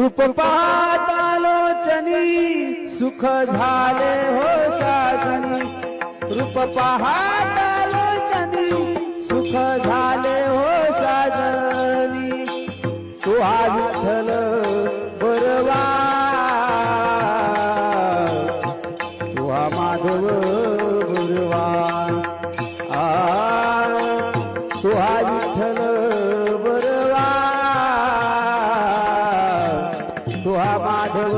रूप पाहतालोचनी सुख झाले हो साजनी रूप पाहतालोचनी सुख झाले हो साजनी तू हा विठ्ठल बरवा. तू हा माधव गुरवा आ तू हा विठ्ठल सुहा माधव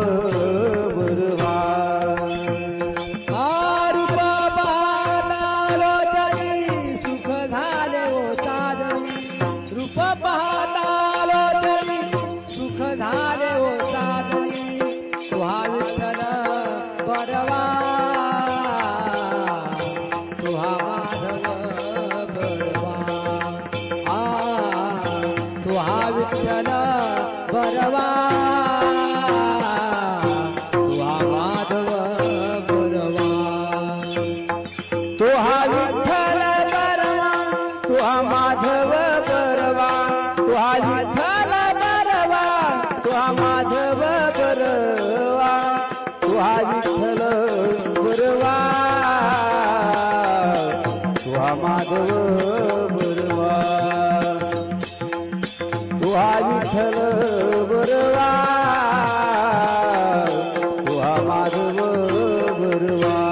बरवा रूप सुख झाले हो साजनी रूप पाहतालोचनी सुख झाले तुहा विठ्ठल तुहा माधव आ तुहा विठ्ठल बरवा. तो हा विठ्ठल परवा तो हा माधव परवा तो हा विठ्ठल परवा तो हा माधव परवा तो हा विठ्ठल परवा तो हा माधव परवा तो हा विठ्ठल परवा तो हा माधव परवा